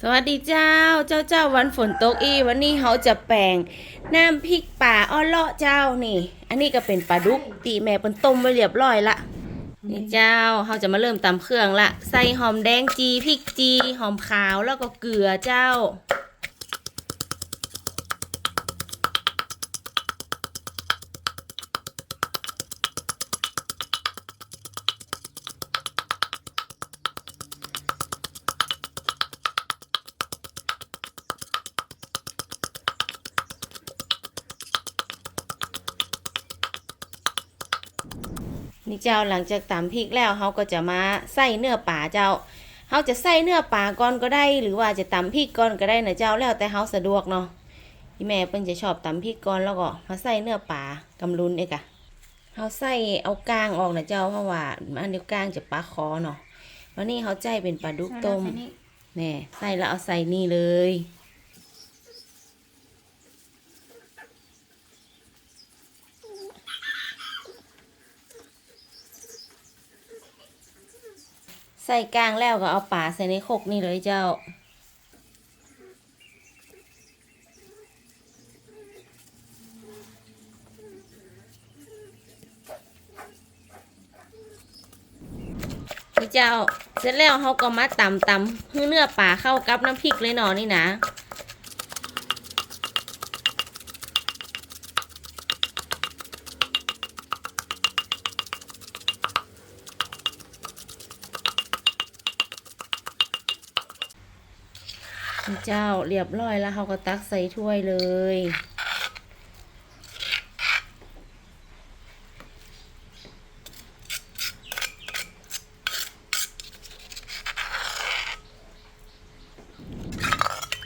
สวัสดีเจ้า เจ้าเจ้าวันฝนตกอีวันนี้เขาจะแปลงน้ำพริกป่าอ้อเลาะเจ้านี่ อันนี้ก็เป็นปลาดุกตีแม่เป็นต้มไว้เรียบร้อยละนี่เจ้าเขาจะมาเริ่มตำเครื่องละ ใส่หอมแดงจีพริกจี หอมขาวแล้วก็เกลือเจ้า นี่เจ้าหลังจากตำพริกแล้วเขาก็จะมาใส่เนื้อป่าเจ้าเขาจะใส่เนื้อป่าก่อนก็ได้ หรือว่าจะตำพริกก่อนก็ได้นะเจ้าแล้วแต่เขาสะดวกเนาะพี่แม่เพิ่นจะชอบตำพริกก่อนแล้วก็มาใส่เนื้อป่ากำลุนเอกอะเขาใส่เอากลางออกนะเจ้าเพราะว่าอันเดียวกลางจะปลาคอเนาะวันนี้เขาใจเป็นปลาดุกต้มแน่ใส่แล้วเอาใส่นี่เลย ใส่กลางแล้วก็เอาป่าใส่ในคกนี่เลยเจ้า นี่เจ้า เสร็จแล้วเขาก็มาตำตำให้เนื้อป่าเข้ากับน้ำพริกเลยหนอนี่นะ เจ้าเรียบร้อยแล้วเขาก็ตักใส่ถ้วยเลย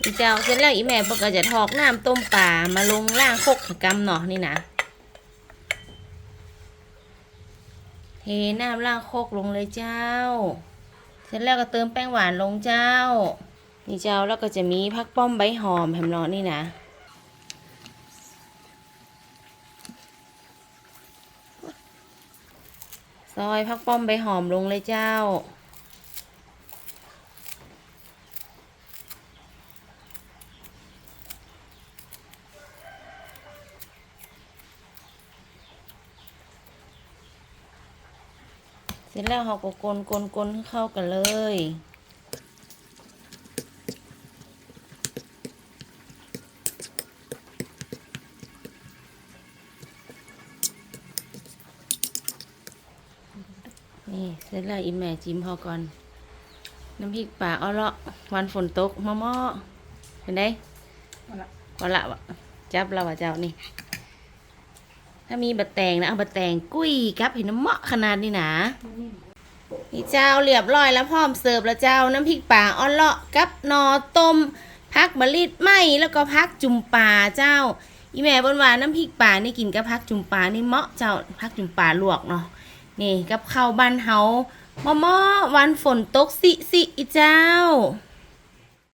นี่เจ้าเสร็จแล้วอีแม่ปกจะทอกน้ำต้มปลามาลงล่างโคกกำเนาะนี่นะเทน้ำล่างโคกลงเลยเจ้า เสร็จแล้วก็เติมแป้งหวานลงเจ้า นี่เจ้าแล้วก็จะมีพักป้อมใบหอมแฮมเนาะนี่นะซอยพักป้อมใบหอมลงเลยเจ้าเสร็จแล้วเราก็กลนกลนกลนเข้ากันเลย นี่เสร็จแล้วอีแม่จิ้มพอก่อน น้ำพริกป่าเอาเลาะวันฝนตกมะม่อเห็นได้เอาละก็ละวะจับเราวะเจ้านี่ ถ้ามีบะแตงนะเอาบะแตงกุ้ยกับเห็นน้ำเหมาะขนาดนี้นะนี่เจ้าเรียบร้อยแล้วพร้อมเสิร์ฟแล้วเจ้าน้ำพริกป่าอ้อนเลาะกับหนอต้มพักมะลิดไหมแล้วก็พักจุ่มปลาเจ้า อีแม่บนว่าน้ำพริกป่านี่กินกับพักจุ่มปลานี่เหมาะเจ้าพักจุ่มปลาลวกเนาะ นี่กับข้าวบ้านเฮาหม้อๆวันฝนตกสิสิอีเจ้า